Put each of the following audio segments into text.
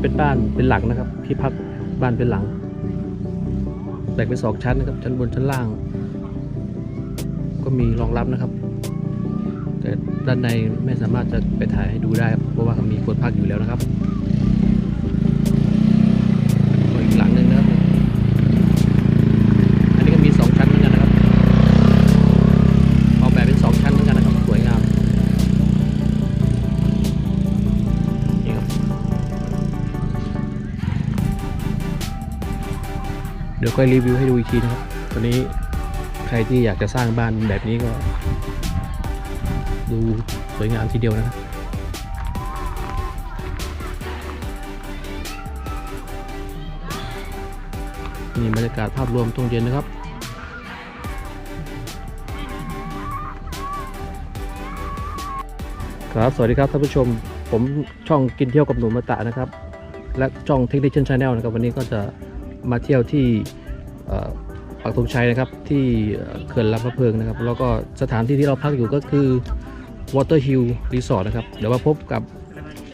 เป็นบ้านเป็นหลังนะครับ ที่พักบ้านเป็นหลัง แบ่งเป็นสองชั้นนะครับ ชั้นบนชั้นล่าง ก็มีรองรับนะครับ แต่ด้านในไม่สามารถจะไปถ่ายให้ดูได้ครับเพราะว่ามีคนพักอยู่แล้วนะครับ ดี๋ยวค่อยรีวิวให้ดูอีกทีนะครับตอนนี้ใครที่อยากจะสร้างบ้านแบบนี้ก็ ดูสวยงามทีเดียวนะครับนี่บรรยากาศภาพรวมตรงเย็นนะครับครับสวัสดีครับท่านผู้ชมผมช่องกินเที่ยวกับหนูมาตะนะครับ และช่องเทคนิคชันชาแนลนะครับ วันนี้ก็จะมาเที่ยวที่ ปักธงชัยนะครับที่เอ่อเขื่อนลำพะเพิงนะครับ แล้วก็สถานที่ที่เราพักอยู่ก็คือ Water Hill Resort นะครับ เดี๋ยวมาพบกับ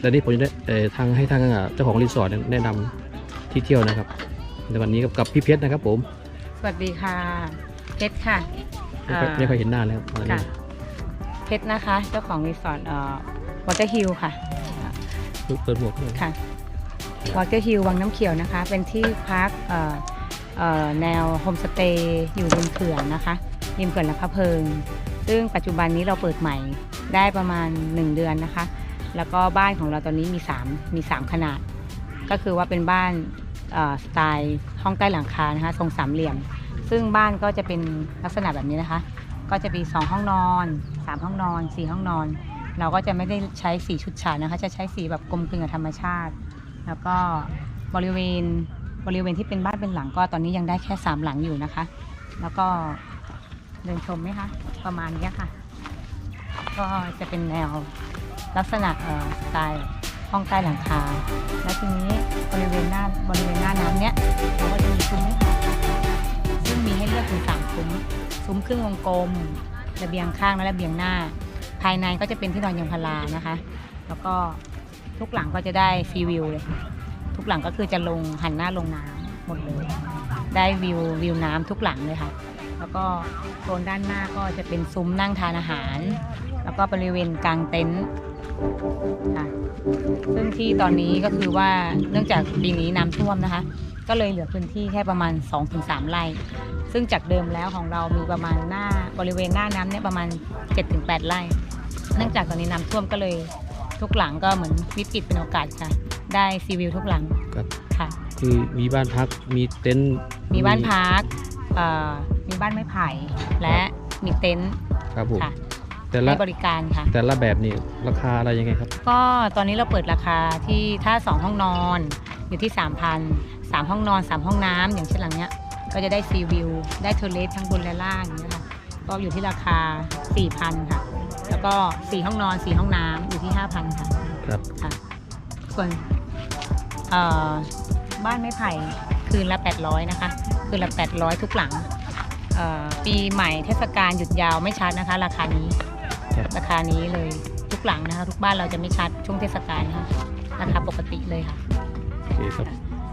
และนี่ผมจะได้เอ่อทางให้ทางอะเจ้าของรีสอร์ทแนะนำที่เที่ยวนะครับในวันนี้กับกับพี่เพชรนะครับ ผม สวัสดีค่ะ เพชรค่ะไม่ค่อยไม่ค่อยเห็นหน้าเลยครับวันนี้ค่ะเพชรนะคะ เจ้าของรีสอร์ทเอ่อวอเตอร์ฮิลค่ะเปิดหมวกด้วยค่ะวอเตอร์ฮิลวังน้ำเขียวนะคะ เป็นที่พักเอ่อเอ่อ แนวโฮมสเตย์อยู่ริมเขื่อนนะคะริมเขื่อนลำพะเพิง ซึ่งปัจจุบันนี้เราเปิดใหม่ได้ประมาณ 1 เดือนนะคะ แล้วก็บ้านของเราตอนนี้มี 3 มี 3 ขนาด ก็คือว่าเป็นบ้านสไตล์ห้องใต้หลังคานะคะทรงสามเหลี่ยม ซึ่งบ้านก็จะเป็นลักษณะแบบนี้นะคะ ก็จะมี 2 ห้องนอน 3 ห้องนอน 4 ห้องนอน เราก็จะไม่ได้ใช้สีชุดฉาดนะคะ จะใช้สีแบบกลมกลืนกับธรรมชาติ แล้วก็บริเวณ บริเวณที่เป็นบ้านเป็นหลังก็ตอนนี้ยังได้แค่3หลังอยู่นะคะ แล้วก็เดินชมไหมคะ ประมาณนี้ค่ะ ก็จะเป็นแนวลักษณะเอ่อสไตล์ห้องใต้หลังคา และทีนี้บริเวณหน้าบริเวณหน้าน้ำเนี้ยเราก็จะมีซุ้มให้ค่ะซึ่งมีให้เลือกถึงสามซุ้ม ซุ้มครึ่งวงกลม ระเบียงข้างและระเบียงหน้า ภายในก็จะเป็นที่นอนยางพารานะคะ แล้วก็ทุกหลังก็จะได้ฟรีวิวเลย กหลังก็คือจะลงหันหน้าลงน้ำหมดเลย ได้วิววิวน้ำทุกหลังเลยค่ะ แล้วก็โซนด้านหน้าก็จะเป็นซุ้มนั่งทานอาหาร แล้วก็บริเวณกลางเต็นท์ค่ะซึ่งที่ตอนนี้ก็คือว่าเนื่องจากปีนี้น้ำท่วมนะคะ ก็เลยเหลือพื้นที่แค่ประมาณ 2-3 ไร่ ซึ่งจากเดิมแล้วของเรามีประมาณหน้าบริเวณหน้าน้ำเนี่ยประมาณ 7-8 ไร่ เนื่องจากตอนนี้น้ำท่วมก็เลยทุกหลังก็เหมือนวิกฤตเป็นโอกาสค่ะ ได้ซีวิวทุกหลังครับ ค่ะ คือมีบ้านพักมีเต็นท์มีบ้านพักเอ่อมีบ้านไม้ไผ่และมีเต็นท์ครับผมค่ะแต่ละให้บริการค่ะ แต่ละแบบนี่ราคาอะไรยังไงครับ ก็ตอนนี้เราเปิดราคาที่ถ้า 2 ห้องนอนอยู่ที่ 3,000 3 ห้องนอน 3 ห้องน้ำอย่างเช่นหลังเนี้ย ก็จะได้ซีวิว ได้เทอร์เลสทั้งบนและล่างอย่างเงี้ยค่ะ ก็อยู่ที่ราคา 4,000 ค่ะ แล้วก็ 4 ห้องนอน 4 ห้องน้ำอยู่ที่ 5,000 ค่ะครับ ค่ะ ส่วนเอ่อบ้านไม้ไผ่คืนละ 800 นะคะ คืนละ 800 ทุกหลังเอ่อปีใหม่เทศกาลหยุดยาวไม่ชาร์จนะคะ ราคานี้ครับราคานี้เลยทุกหลังนะคะ ทุกบ้านเราจะไม่ชาร์จช่วงเทศกาลนะคะราคาปกติเลยค่ะโอเคครับ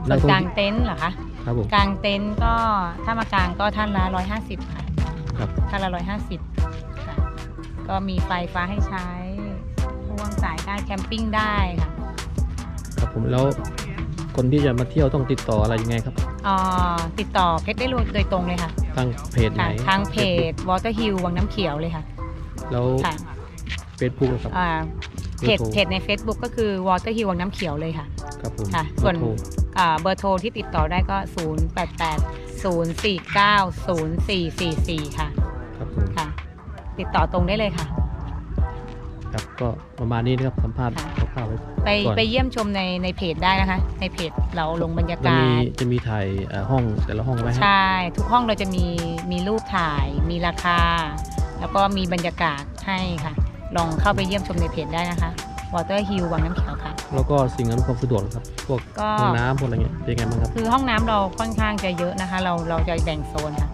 ส่นัวนท่องกลางเที่ยวเต็นท์เหรอคะครับผมกลางเต็นท์ก็ถ้ามากลางก็ท่านละ150ค่ะครับท่านละ150ค่ะก็มีไฟฟ้าให้ใช้พ่วงสายได้แคมปิ้งได้ค่ะ ครับผมแล้วคนที่จะมาเที่ยวต้องติดต่ออะไรยังไงครับเอ่อติดต่อเพชรได้โดยตรงเลยค่ะทางเพจไหนค่ะทางเพจ Water Hill วังน้ำเขียวเลยค่ะแล้วค่ะเฟซบุ๊กครับ อ่าเพจบอร์โทร เพจใน Facebook ก็คือ Water Hill วังน้ำเขียวเลยค่ะ ครับผมค่ะส่วนเบอร์โทรอ่าเบอร์โทรที่ติดต่อได้ก็ 0 8 8 0 4 9 0 4 4 4 ค่ะครับผม ค่ะ ติดต่อตรงได้เลยค่ะ ครับก็ประมาณนี้นะครับสัมภาษณ์ค่ะคร่าวๆไว้ไปก่อนไปเยี่ยมชมในในเพจได้นะคะ ในเพจเราลงบรรยาแล้วกามีศ จะมีถ่ายเอ่อห้องแต่ละห้องไว้ให้ใช่ ทุกห้องเราจะมีมีรูปถ่าย มีราคา แล้วก็มีบรรยากาศให้ค่ะ ลองเข้าไปเยี่ยมชมในเพจได้นะคะ Water Hill วังน้ำเขียวค่ะ แล้วก็สิ่งอำนวยความสะดวกนะครับพวกก็ ห้องน้ำพวกอะไรเงี้ยเป็นยังไงบ้างครับ คือห้องน้ำเราค่อนข้างจะเยอะนะคะ เราเราจะแบ่งโซนค่ะ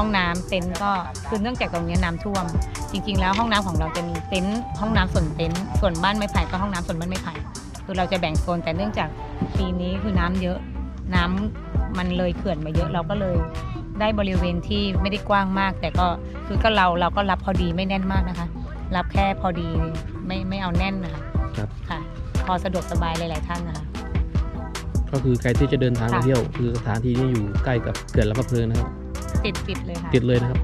ห้องน้ำเต็นท์ก็คือเนื่องจากตรงนี้น้ำท่วม จริง ๆ แล้วห้องน้ำของเราจะมีเต็นท์ห้องน้ำส่วนเต็นท์ส่วนบ้านไม้ไผ่ก็ห้องน้ำส่วนบ้านไม้ไผ่คือเราจะแบ่งโซนแต่เนื่องจากปีนี้คือน้ำเยอะ น้ำมันเลยเขื่อนมาเยอะเราก็เลย ได้บริเวณที่ไม่ได้กว้างมาก แต่ก็คือก็เราเราก็รับพอดีไม่แน่นมากนะคะ รับแค่พอดีไม่ไม่เอาแน่นนะคะครับ ค่ะ พอสะดวกสบายหลาย ๆ ท่านนะคะ ก็คือใครที่จะเดินทางมาค่ะ เที่ยว คือสถานที่นี้อยู่ใกล้กับเขื่อนลำพะเพลิงนะครับ ติดติดเลยค่ะติดเลยนะครับ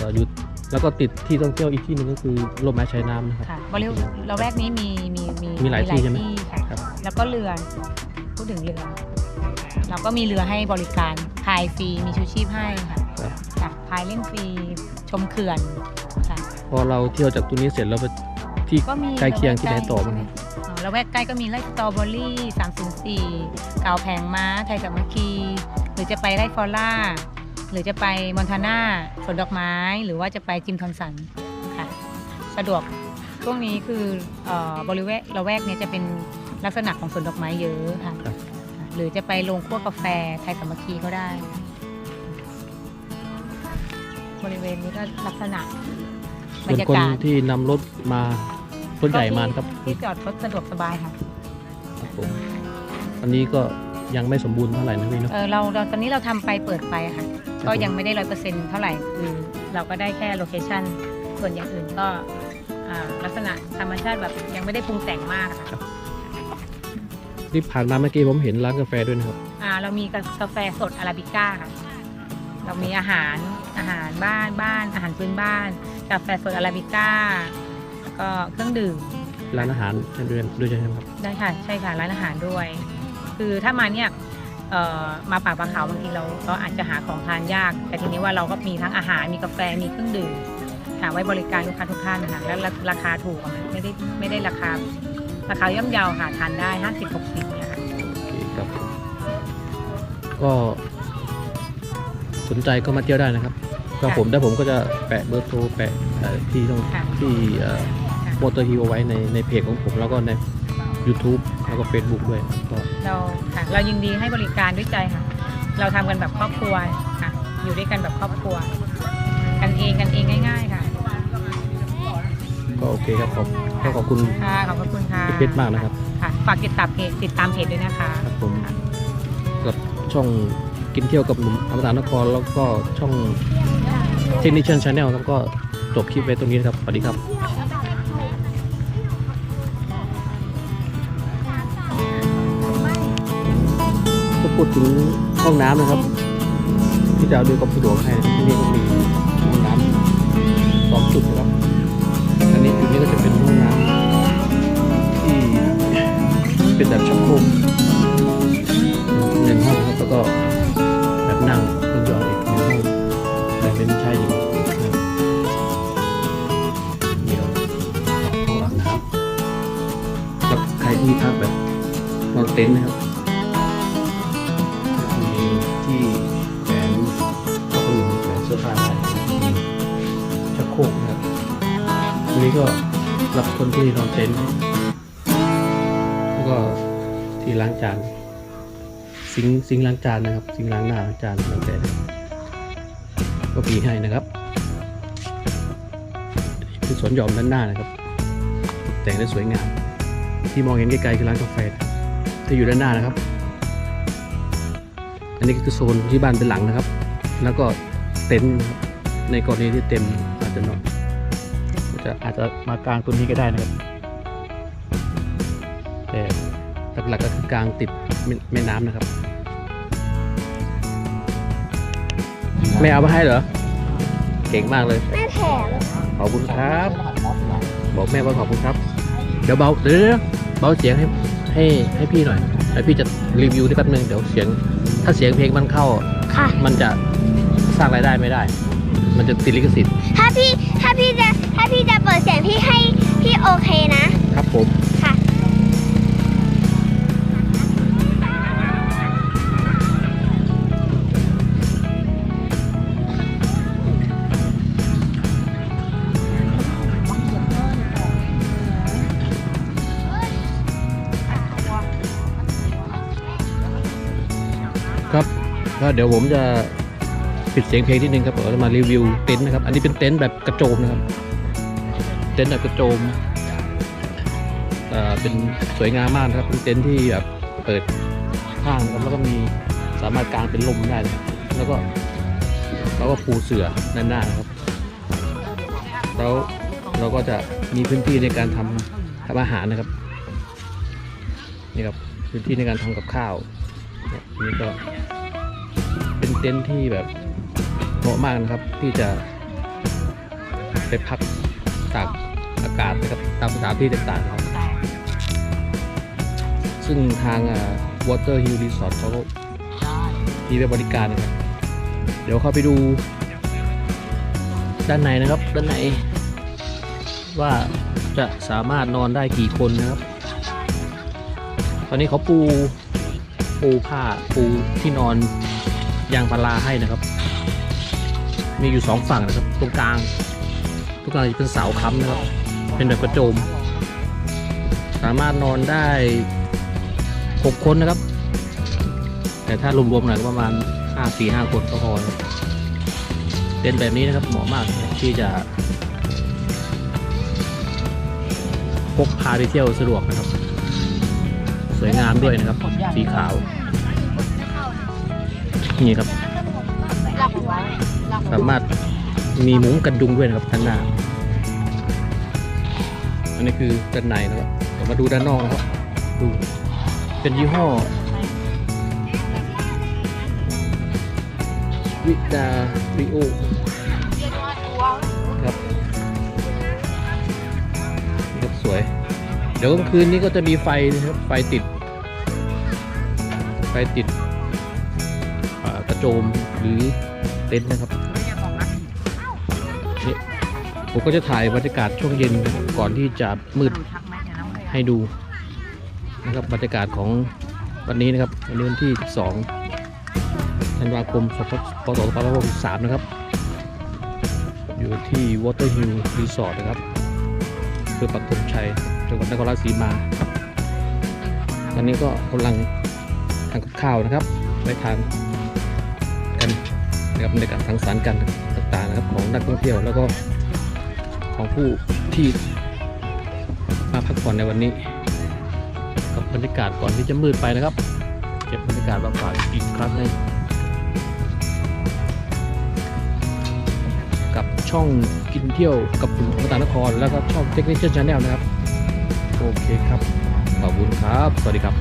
ก็อยู่แล้วก็ติดที่ท่องเที่ยวอีกที่หนึ่งก็คือลมไม้ชายน้ำนะครับค่ะบริเวณเราแวกนี้มีมีมีมีหลายที่ใช่ไหมค่ะครับ แล้วก็เรือพูดถึงเรือเราก็มีเรือให้บริการพายฟรีมีชูชีพให้ค่ะครับค่ะพายเล่นฟรีชมเขื่อนค่ะพอเราเที่ยวจากตรงนี้เสร็จแล้วไปที่ก็มีใกล้เคียงที่ไหนต่อไหมใช่ครับอ๋อแล้วแวกใกล้ก็มีไร่สตรอเบอรี่304เกาแผงม้า ไทยสามัคคี หรือจะไปไร่ฟอล่า หรือจะไปมอนทาน่าสวนดอกไม้ หรือว่าจะไปจิมทอนสันค่ะ สะดวกช่วงนี้คือเอ่อบริเวณละแวกเนี้จะเป็นลักษณะของสวนดอกไม้เยอะค่ะครับค่ะหรือจะไปโรงคั่วกาแฟไทยสามัคคีก็ได้ บริเวณนี้ก็ลักษณะบรส่วนรยาคนกาศที่นำรถมารถใหญ่มานะครับที่จอดรถสะดวกสบายค่ะครับผมอันนี้ก็ยังไม่สมบูรณ์เท่าไหร่นะพี่เนาะเออเราเราตอนนี้เราทำไปเปิดไปอะค่ะครับ ก็ยังไม่ได้ร้อยเปอร์เซ็นต์เท่าไหร่คือเราก็ได้แค่โลเคชันส่วนอย่างอื่นก็อ่าลักษณะธรรมชาติแบบยังไม่ได้ปรุงแต่งมากอะค่ะที่ผ่านมาเมื่อกี้ผมเห็นร้านกาแฟด้วยนะครับอ่าเรามีกาแฟสดอาราบิก้าค่ะเรามีอาหารอาหารบ้านบ้าน อาหารพื้นบ้าน กาแฟสดอาราบิก้าแล้วก็เครื่องดื่มร้านอาหารด้วยด้วยใช่ไหมครับได้ค่ะใช่ค่ะร้านอาหารด้วย คือถ้ามาเนี่ยเอ่อ มาป่าปลาเขาบางทีเราเราอาจจะหาของทานยาก แต่ทีนี้ว่าเราก็มีทั้งอาหารมีกาแฟมีเครื่องดื่มหาไว้บริการลูกค้าทุกท่านนะคะแล้วราราคาถูกอะไม่ได้ไม่ได้ราคาราคาย่อมเยาหาทานได้ 50 60เนี่ยค่ะโอเคครับผมก็สนใจก็มาเที่ยวได้นะครับก็ผมได้ผมก็จะแปะเบอร์โทรแปะเอ่อที่ต้องค่ะที่ค่ะมอเตอร์ฮิวเอาไว้ในในเพจของผมแล้วก็ใน YouTube แล้วก็ Facebook ด้วยก็เราค่ะเรายินดีให้บริการด้วยใจค่ะ เราทำกันแบบครอบครัวค่ะ อยู่ด้วยกันแบบครอบครัว กันเองกันเองง่าย ๆ ค่ะก็โอเคครับขอบก็ขอบคุณ ค่ะขอบพระคุณค่ะพี่เพชรมากนะครับ ค่ะฝากติดตามเพจติดตามเพจด้วยนะคะ ครับผมกับช่องกินเที่ยวกับหนุ่มอมตะนครแล้วก็ช่องเทคนิช i นชาแนลครับก็จบคลิปไว้ตรงนี้นะครับสวัสดีครับ พูดถึงห้องน้ำนะครับ ที่จะด้วยความสะดวกให้ที่นี่ก็มีห้องน้ำสองจุดนะครับ อันนี้จุดนี้ก็จะเป็นห้องน้ำที่เป็นแบบชักโครกหนึ่งห้องครับแล้วก็แบบนั่งยองอีกหนึ่งห้องแบบเป็นชายหญิงเดี๋ยวห้องอาบน้ำกับใครที่พักแบบนอนเต็นท์นะครับ คนที่นอนเต็นท์แล้วก็ที่ล้างจานซิงซิงล้างจานนะครับ ซิงล้างหน้าล้างจานแล้วแต่ก็มีให้นะครับคือสวนหย่อมด้านหน้านะครับ แต่งได้สวยงาม ที่มองเห็นไกลๆคือร้านกาแฟที่อยู่ด้านหน้านะครับ อันนี้ก็คือโซนที่บ้านเป็นหลังนะครับ แล้วก็เต็นท์ในกรณีที่เต็มอาจจะนอน จจะอาจจะมากลางตัวนี้ก็ได้นะครับแต่หลักๆก็คือกลางติดแม่แม่น้ำนะครับ ไม่เอามาให้เหรอ เก่งมากเลย แม่แถมขอบคุณครับ บอกแม่ว่าขอบคุณครับ เดี๋ยวเบาเดี๋ยวเดี๋ยวเบาเสียงให้ให้ให้พี่หน่อยให้พี่จะรีวิวได้แป๊บนึงเดี๋ยวเสียง ถ้าเสียงเพลงมันเข้าค่ะมันจะสร้างรายได้ไม่ได้ มันจะติดลิขสิทธิ์ถ้าพี่ถ้าพี่จะถ้า พี่จะเปิดเสียงพี่ให้พี่โอเคนะ ครับผม ค่ะ ครับก็เดี๋ยวผมจะปิดเสียงเพลงนิดนึงครับผมจะมารีวิวเต็นท์นะครับ อันนี้เป็นเต็นท์แบบกระโจมนะครับ เต็นท์แบบกระโจมเอ่อเป็นสวยงามมากครับเป็นเต็นท์ที่แบบเปิดข้างครับแล้วก็มีสามารถกางเป็นลมได้นะครับแล้วก็แล้วก็ปูเสื่อด้านหน้านะครับ แล้วเราก็จะมีพื้นที่ในการทำทำอาหารนะครับนี่ครับพื้นที่ในการทำกับข้าวเนี่ยอันนี่ก็เป็นเต็นท์ที่แบบเหมาะมากนะครับที่จะไปพัก ตากอากาศนะครับตามสถานที่ต่างๆครับ ซึ่งทางอ่า Water Hill Resort เขามีบริการนะครับ เดี๋ยวเข้าไปดูด้านในนะครับ ด้านในว่าจะสามารถนอนได้กี่คนนะครับ ตอนนี้เขาปูปูผ้าปูที่นอนยางพาราให้นะครับ มีอยู่สองฝั่งนะครับ ตรงกลาง ตรงกลางจะเป็นเสาค้ำนะครับ เป็นแบบกระโจม สามารถนอนได้หกคนนะครับ แต่ถ้ารวมๆหน่อยก็ประมาณห้าสี่ห้าคนก็พอนะครับเต็นท์แบบนี้นะครับเหมาะมากนะครับที่จะพกพาไปเที่ยวสะดวกนะครับ สวยงามด้วยนะครับ สีขาว นี่ครับ สามารถ มีมุ้งกันยุงด้วยนะครับด้านหน้า อันนี้คือด้านในนะครับเดี๋ยวมาดูด้านนอกนะครับดูเป็นยี่ห้อ วิดาริโอครับครับสวย เดี๋ยวกลางคืนนี้ก็จะมีไฟนะครับไฟติด ไฟติดกระโจมหรือเต็นท์นะครับ ผมก็จะถ่ายบรรยากาศช่วงเย็นก่อนที่จะมืดให้ดูนะครับบรรยากาศของวันนี้นะครับวันนี้วันที่ 12 ธันวาคม พศ 2563 นะครับ อยู่ที่ Water Hill Resort นะครับเพื่อปักธงชัยจังหวัดนครราชสีมาตอนนี้ก็กำลังทานกับข้าวนะครับไปทานกันนะครับในการสังสรรค์กันต่างๆนะครับของนักท่องเที่ยวแล้วก็ ของผู้ที่มาพักผ่อนในวันนี้ กับบรรยากาศก่อนที่จะมืดไปนะครับ เก็บบรรยากาศมาฝากอีกครั้งหนึงกับช่องกินเที่ยวกับกลุ่มของตานคร แล้วก็ช่องเทคนิคชาแนลนะครับ โอเคครับ ขอบคุณครับ สวัสดีครับ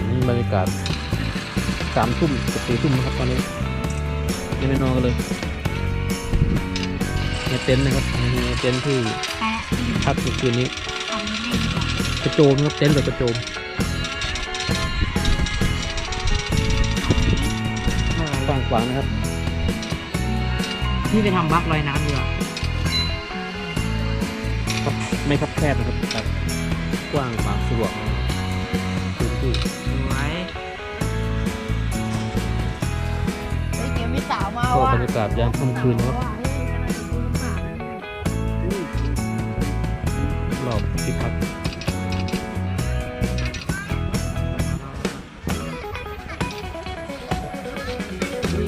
อืมบรรยากาศ สามทุ่มกับสี่ทุ่มนะครับตอนนี้ยังไม่นอนกันเลยในเต็นท์นะครับในเต็นท์ที่พักในคืนนี้กระโจมนะครับเต็นท์แบบกระโจมกว้างขวางนะครับพี่ไปทำบัฟลอยน้ำดีกว่าครับไม่คับแคบนะครับครับกว้างขวางสะดวกนะครับพื้นที่ สาวมาก็ว่ะบรรยากาศยามค่ำคืนนะครับรอบที่พัก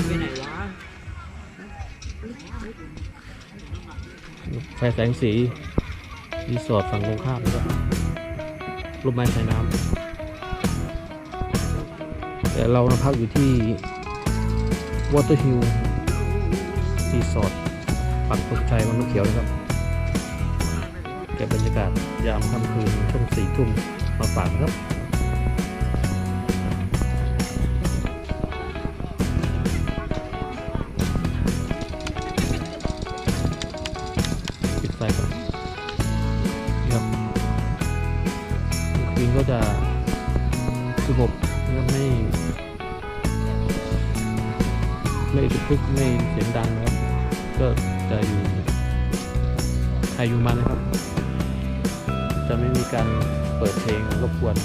ไปไหนวะไฟแสงสีรีสอร์ทฝั่งตรงข้ามนะครับรูปไม้ชายน้ำแต่เรามาพักอยู่ที่ วอเตอร์ฮิลล์สีสอดปักตกชัยวันน้ำเขียวนะครับเก็บบรรยากาศยามค่ำคืนช่วงสี่ทุ่มมาฝากนะครับ ทึกไม่เสียงดังนะครับ ก็จะอยู่ใครอยู่มันนะครับ จะไม่มีการเปิดเพลงรบกวน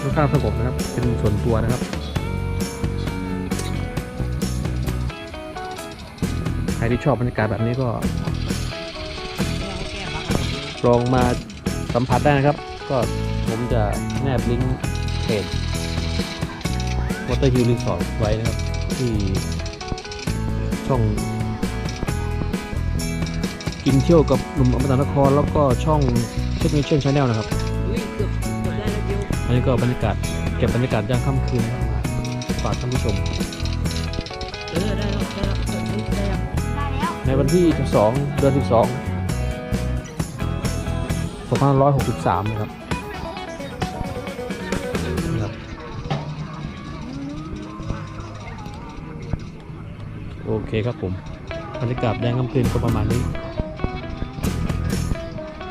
ค่อนข้างสงบนะครับ เป็นส่วนตัวนะครับ ใครที่ชอบบรรยากาศแบบนี้ก็ ลองมาสัมผัสได้นะครับ ก็ผมจะแนบลิงก์เพจ วอเตอร์ฮิลรีสอร์ทไว้นะครับ ที่ช่อง กินเที่ยวกับหนุ่มอมตะนคร แล้วก็ช่องเทคนิคเชนชาแนลนะครับ อุ้ยเกือบเกือบได้แล้วเดียวอันนี้ก็บรรยากาศเก็บบรรยากาศยามค่ำคืนนะครับมาฝากท่านผู้ชม เออได้แล้วได้แล้วเออได้แล้วได้แล้วในวันที่ 12 เดือน 12 2563นะครับ คครับผมบรรยากาศแดงค่ำคืนก็ประมาณนี้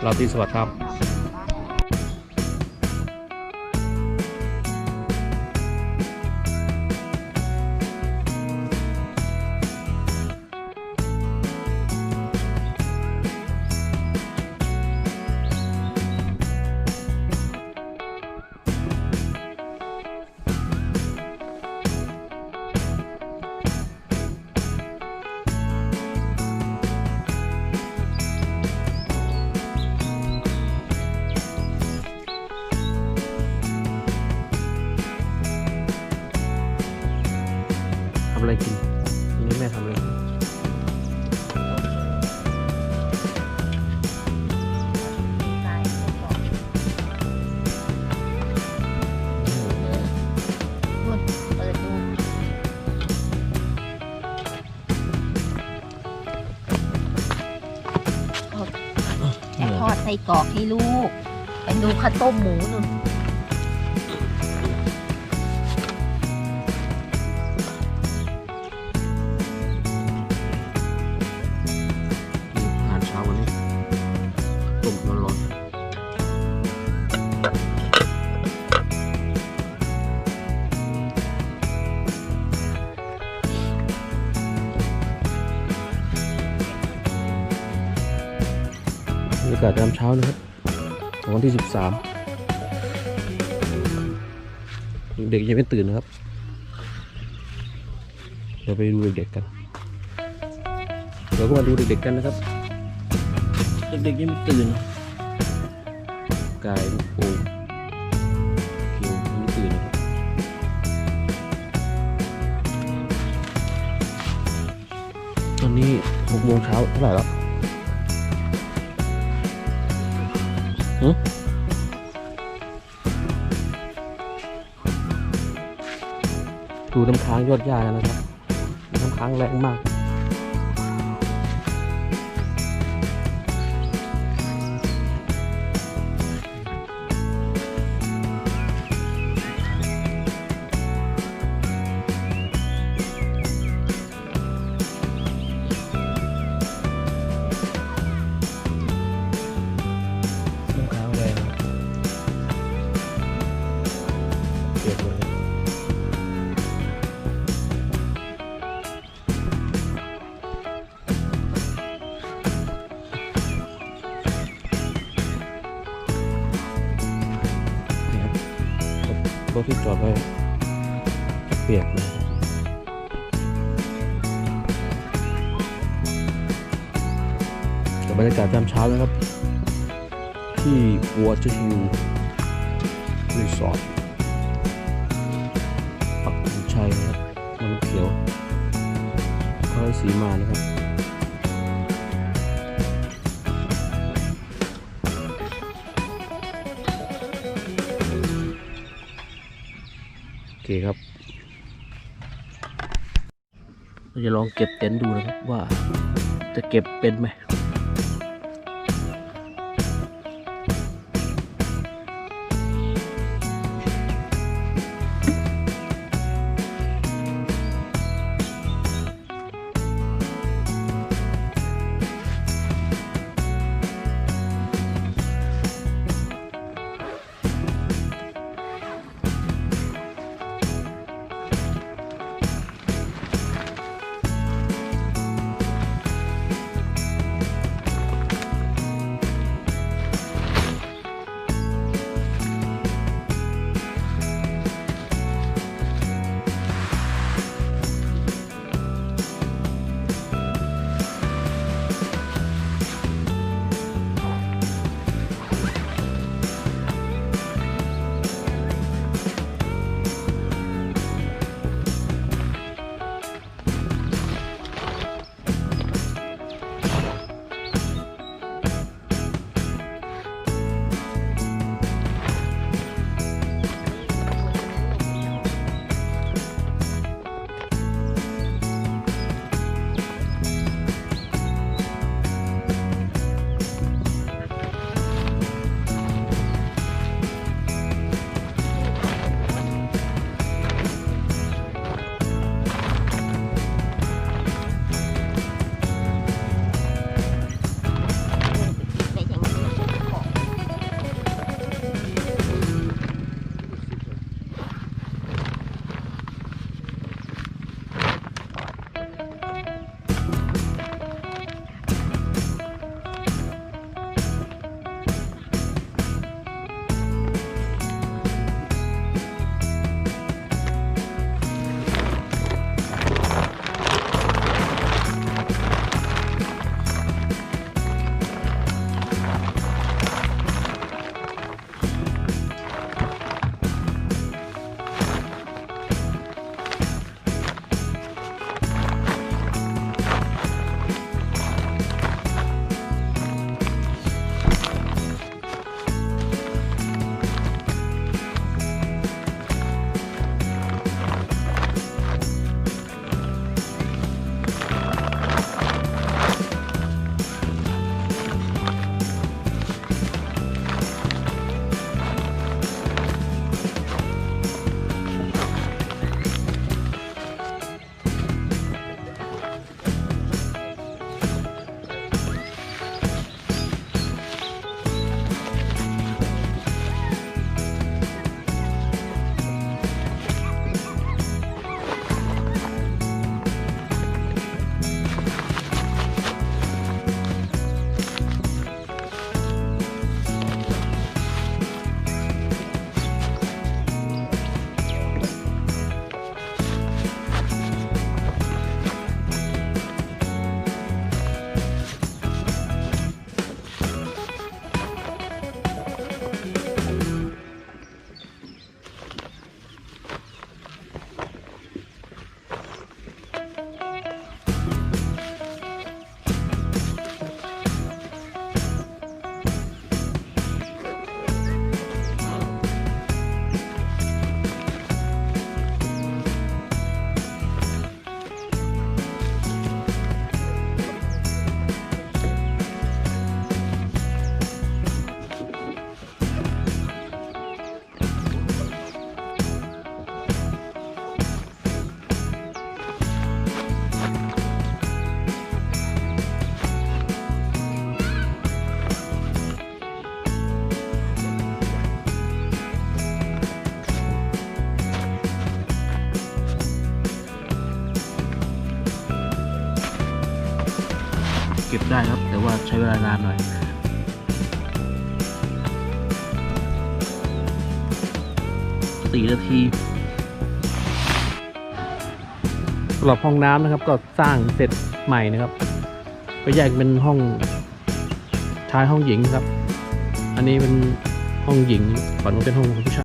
เราตรีสวัสดิ์ครับ กรอกให้ลูกไปดูข้าวต้มหมูนู่น บรรยากาศยามเช้านะครับของวันที่ 13 เด็กยังไม่ตื่นนะครับ เดี๋ยวไปดูเด็กๆกันเดี๋ยวก็มาดูเด็กๆกันนะครับ เด็กๆยังไม่ตื่นกายโอ้เขียวยังไม่ตื่นนะครับตอนนี้หกโมงเช้าเท่าไหร่แล้ว ดูน้ำค้างยอดยาแล้วนะครับ น้ำค้างแรงมาก บบรรยากาศยามเช้านะครับ ที่วัวจะอยู่รีสอร์ทปักธงชัยนะครับน้ำเขียวคอยสีมานะครับโอเคครับเราจะลองเก็บเต็นท์ดูนะครับว่าจะเก็บเป็นไหม ได้ครับ แต่ว่าใช้เวลานานหน่อยสี่นาทีสำหรับห้องน้ำนะครับก็สร้างเสร็จใหม่นะครับ ก็แยกเป็นห้องชายห้องหญิงครับ อันนี้เป็นห้องหญิงฝั่งนู้นเป็นห้องผู้ชาย